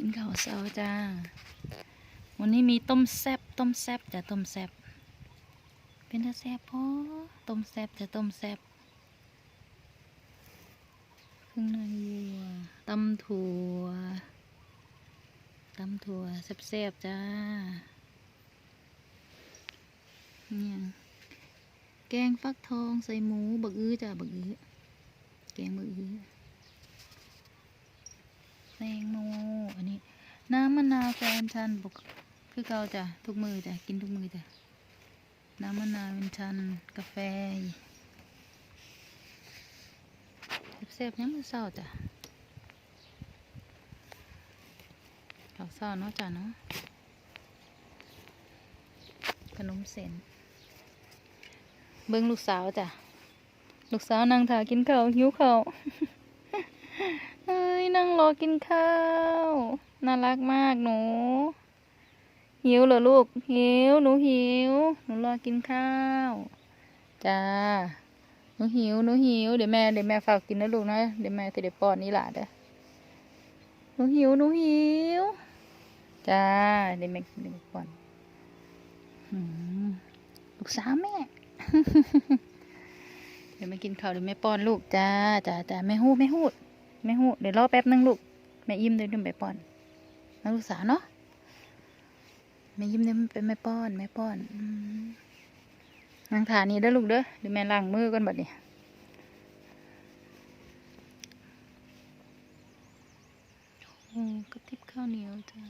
กินข้าวเช้าจ้า วันนี้มีต้มแซบต้มแซบจ้ะต้มแซบเป็นตาแซบพอต้มแซบจ้ะต้มแซบเครื่องในวัวตำถั่วตำถั่วแซบๆจ้าเนี่ยแกงฟักทองใส่หมูบักอื้อจ้ะบักอื้อแกงบักอื้อแตงโมอั น้ำมะนาวแฟนชันปกคือเกาจ้ะทุกมือจ้ะกินทุกมือจ้ะน้ำมะนาวเป็นชันกาแฟเซฟๆยังมือเศร้าจ้ะข้าวเศร้าเนาะจ้ะเนาะขนมเส้นเบิ้งลูกสาวจ้ะลูกสาวนั่งถากินข้าวหิวข้าวเฮ้ยนั่งรอกินข้าว น่ารักมากหนู หิวเหรอลูก หิว หนูหิว หนูรอกินข้าว จ้า หนูหิว หนูหิว เดี๋ยวแม่ เดี๋ยวแม่ฝากกินนะลูกนะ เดี๋ยวแม่จะได้ป้อนนี่หล่ะเด้อ หนูหิว หนูหิว จ้า เดี๋ยวแม่เดี๋ยวป้อนลูกสาวแม่ เดี๋ยวแม่กินข้าวเดี๋ยวแม่ป้อนลูกจ้า จ้าจ้าแม่หู้แม่หู้แม่หูเดี๋ยวรอแป๊บนึงลูกแม่ยิ้มเดี๋ยวเดี๋ยวแม่ป้อน นะลูกสาวเนาะแม่ยิ้มเดี๋ยวเป็นแม่ป้อนแม่ป้อนนางทานนี่เด้อลูกเด้อเดี๋ยวแม่ล้างมือก่อนบัดนี้โอ้กระติบข้าวเหนียวจ้า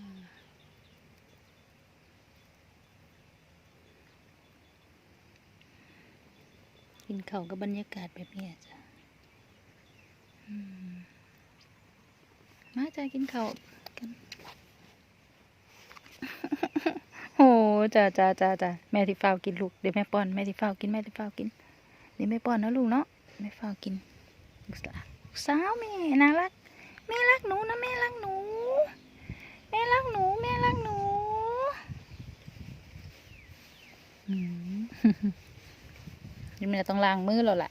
กินข้าวกับบรรยากาศแบบนี้จ้ะมมาจ้ากินข้าวกัน โอ้จ้าจ้าจ้าจ้าแม่ที่เฝ้ากินลูกเดี๋ยวแม่ป้อนแม่ที่เฝ้ากินแม่ที่เฝ้ากินเดี๋ยวแม่ป้อนนะลูกเนาะแม่เฝ้ากินลูกสาวสาวแม่น่ารักแม่รักหนูนะแม่รักหนูแม่รักหนูแม่รักหนูอืมนี่แม่ต้องล้างมือแล้วล่ะ